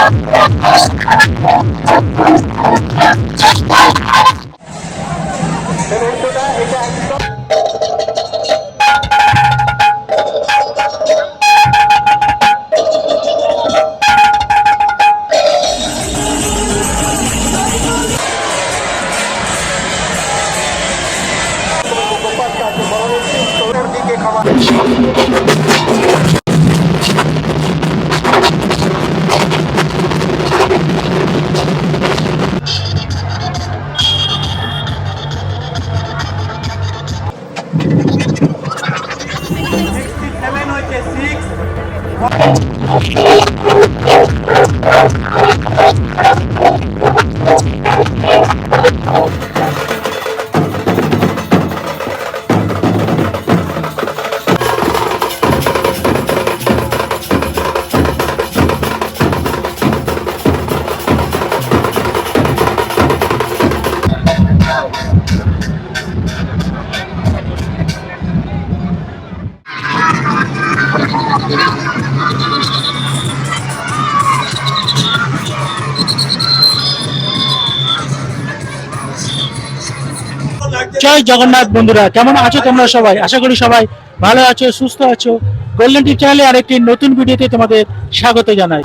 Thank you. Six, seven, eight, six, one. জয় জগন্নাথ বন্ধুরা, কেমন আছো তোমরা সবাই? আশা করি সবাই ভালো আছো, সুস্থ আছো। গোল্ডেন টিপ চ্যানেলে আরেকটি নতুন ভিডিওতে তোমাদের স্বাগত জানাই।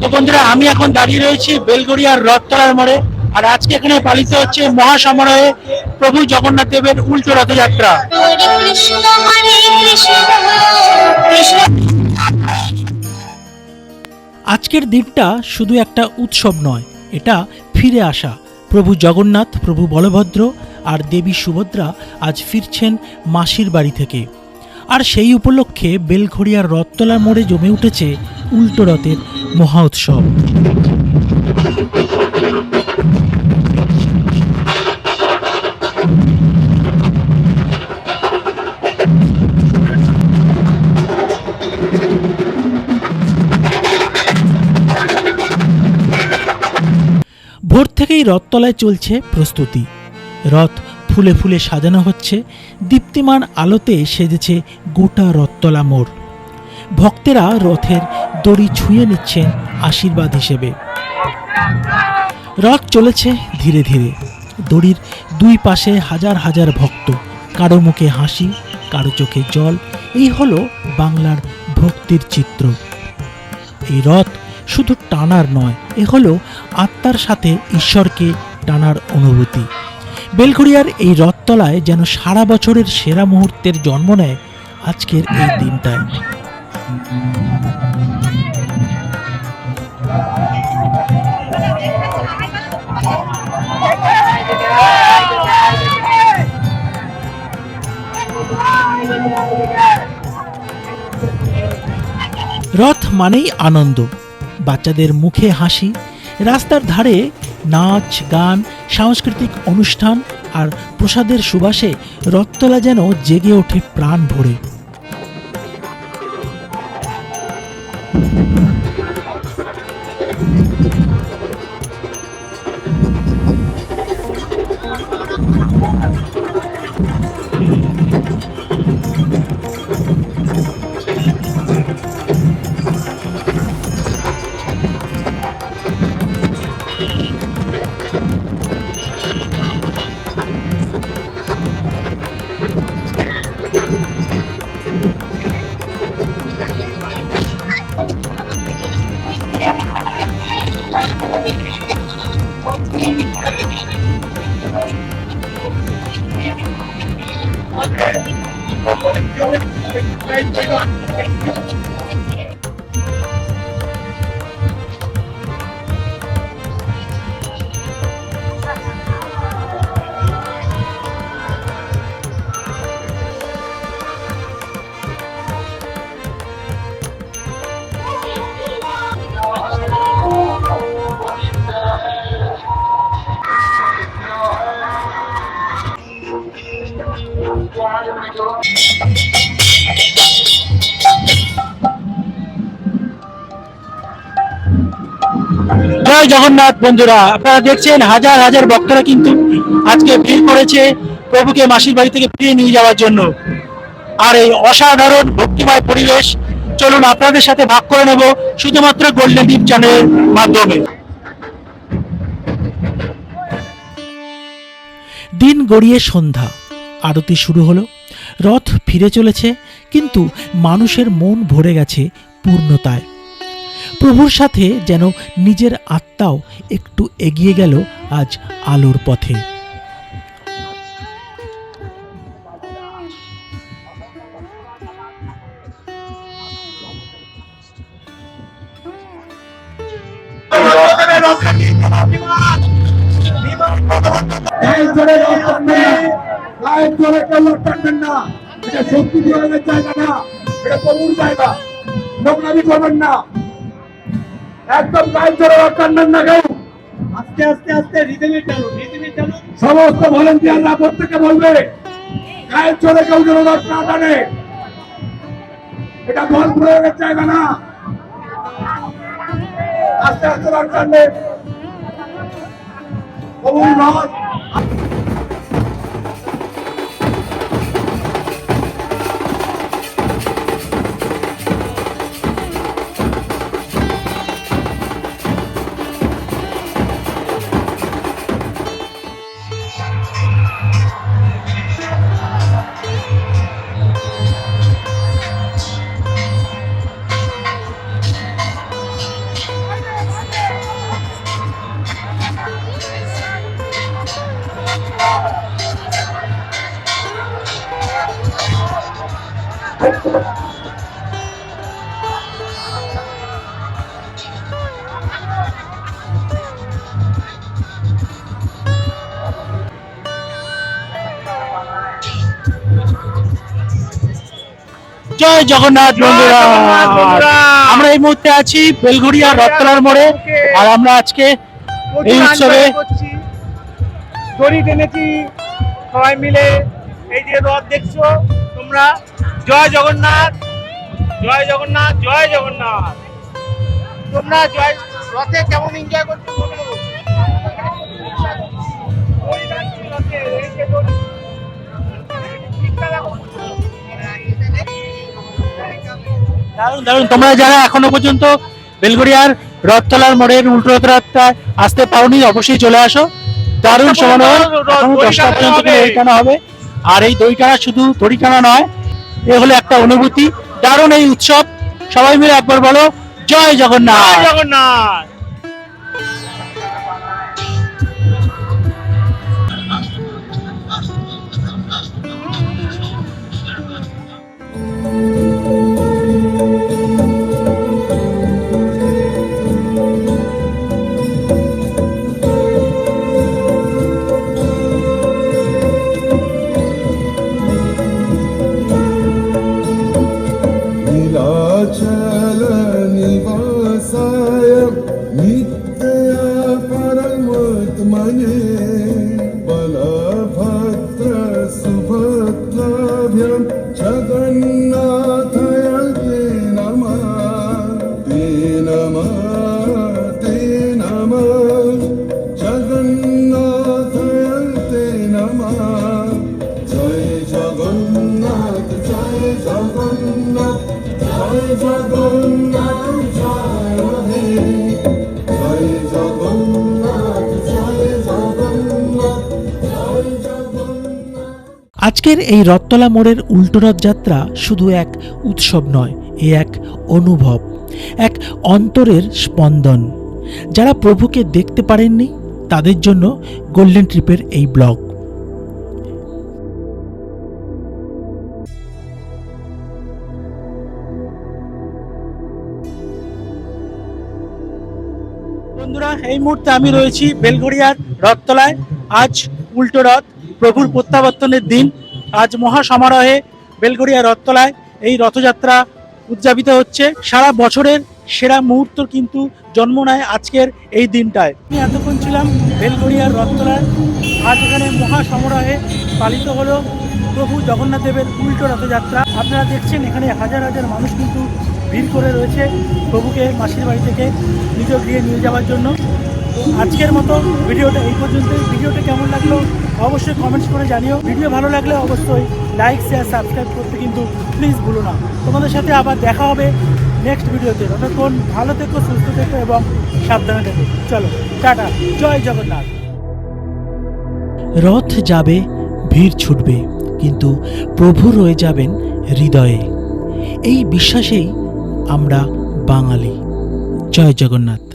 তো বন্ধুরা, আমি এখন দাঁড়িয়ে রয়েছি বেলগড়িয়ার রথতলার মোড়ে, আর আজকে এখানে পালিত হচ্ছে মহাসমারোহে প্রভু জগন্নাথ দেবের উল্টো রথযাত্রা। আজকের দিনটা শুধু একটা উৎসব নয়, এটা ফিরে আসা। প্রভু জগন্নাথ, প্রভু বলভদ্র আর দেবী সুভদ্রা আজ ফিরছেন মাসির বাড়ি থেকে। আর সেই উপলক্ষে বেলঘড়িয়ার রথতলার মোড়ে জমে উঠেছে উল্টো রথের মহা উৎসব। থেকেই রথতলায় চলছে প্রস্তুতি। রথ ফুলে ফুলে সাজানো হচ্ছে, দীপ্তিমান আলোতে সেজেছে গোটা রথতলা মোড়। ভক্তেরা রথের দড়ি ছুঁয়ে নিচ্ছেন আশীর্বাদ হিসেবে। রথ চলেছে ধীরে ধীরে। দড়ির দুই পাশে হাজার হাজার ভক্ত, কারও মুখে হাসি, কারও চোখে জল। এই হলো বাংলার ভক্তির চিত্র। এই রথ শুধু টানার নয়, এ হলো আত্মার সাথে ঈশ্বরকে টানার অনুভূতি। বেলঘড়িয়ার এই রথতলায় যেন সারা বছরের সেরা মুহূর্তের জন্ম নেয় আজকের এই দিনটায়। রথ মানেই আনন্দ। বাচ্চাদের মুখে হাসি, রাস্তার ধারে নাচ, গান, সাংস্কৃতিক অনুষ্ঠান আর প্রসাদের সুবাসে রক্তলা যেন জেগে ওঠে প্রাণ ভরে Đây, đây, đây, জয় জগন্নাথ বন্ধুরা, আপনারা দেখছেন হাজার হাজার ভক্তরা কিন্তু আজকে ভিড় করেছে প্রভুকে মাসির বাড়ি থেকে ফিরে নিয়ে যাওয়ার জন্য। আর এই অসাধারণ ভক্তিময় পরিবেশ, চলুন আপনাদের সাথে ভাগ করে নেব শুধুমাত্র গোল্ডেন দ্বীপ চ্যানেলের মাধ্যমে। দিন গড়িয়ে সন্ধ্যা, আরতি শুরু হলো। রথ ফিরে চলেছে, কিন্তু মানুষের মন ভরে গেছে পূর্ণতায়। প্রভুর সাথে যেন নিজের আত্মাও একটু এগিয়ে গেল আজ আলোর পথে। না। এটা জায়গা না এটা জায়গা। নোংরামি করবেন না। একদম জোরে রথ টানবেন না কেউ। আস্তে আস্তে আস্তে রিদমে চালু রিদমে চালু সমস্ত ভলেন্টিয়াররা প্রত্যেকে বলবে গায়ের জোরে কেউ যেন রথ না টানে। এটা বল প্রয়োগের জায়গা না। আস্তে আস্তে রথ টানবে প্রভুর রথ জয় জগন্নাথ বন্ধুরা। আমরা এই মুহূর্তে আছি বেলঘড়িয়া রথতলার মোড়ে। আর আমরা আজকে এই উৎসবে দড়ি টেনেছি সবাই মিলে। এই যে রথ দেখছ তোমরা। জয় জগন্নাথ জয় জগন্নাথ জয় জগন্নাথ। তোমরা জয় রথে কেমন এনজয় করছ দারুণ দারুণ। তোমরা যারা এখনও পর্যন্ত বেলঘড়িয়ার রথতলার মোড়ের উল্টো আসতে পারোনি অবশ্যই চলে আসো। দারুণ দশটা সমানো পর্যন্ত দশটা হবে। হবে। আর এই দড়িটানা শুধু দড়িটানা নয় এ হলো একটা অনুভূতি। দারুণ এই উৎসব। সবাই মিলে একবার বলো জয় জগন্নাথ। জগন্নাথ। আজকের এই রথতলা মোড়ের উল্টো রথযাত্রা শুধু এক উৎসব নয়, এ এক অনুভব, এক অন্তরের স্পন্দন। যারা প্রভুকে দেখতে পারেননি, তাদের জন্য গোল্ডেন ট্রিপের এই ব্লগ। এই মুহূর্তে আমি রয়েছি বেলঘড়িয়ার রথতলায়। আজ উল্টো রথ, প্রভুর প্রত্যাবর্তনের দিন। আজ মহা সমারোহে বেলঘড়িয়া রথতলায় এই রথযাত্রা উদযাপিত হচ্ছে। সারা বছরের সেরা মুহূর্ত কিন্তু জন্ম নেয় আজকের এই দিনটায়। আমি এতক্ষণ ছিলাম বেলঘড়িয়ার রথতলায়। আজ এখানে মহা সমারোহে পালিত হলো প্রভু জগন্নাথ দেবের উল্টো রথযাত্রা। আপনারা দেখছেন এখানে হাজার হাজার মানুষ কিন্তু ভিড় করে রয়েছে প্রভুকে, মাসির বাড়ি থেকে নিজ গৃহে নিয়ে যাওয়ার জন্য। আজকের মতো ভিডিওটা এই পর্যন্তই। ভিডিওটা কেমন লাগল অবশ্যই কমেন্টস করে জানিও। ভিডিও ভালো লাগলে অবশ্যই লাইক শেয়ার সাবস্ক্রাইব করতে কিন্তু প্লিজ ভুলো না। তোমাদের সাথে আবার দেখা হবে নেক্সট ভিডিওতে। ততক্ষণ ভালো থেকো, সুস্থ থেকো এবং সাবধানে থেকো। চলো, টাটা। জয় জগন্নাথ। রথ যাবে, ভিড় ছুটবে, কিন্তু প্রভু রয়ে যাবেন হৃদয়ে। এই বিশ্বাসেই আমরা বাঙালি। জয় জগন্নাথ।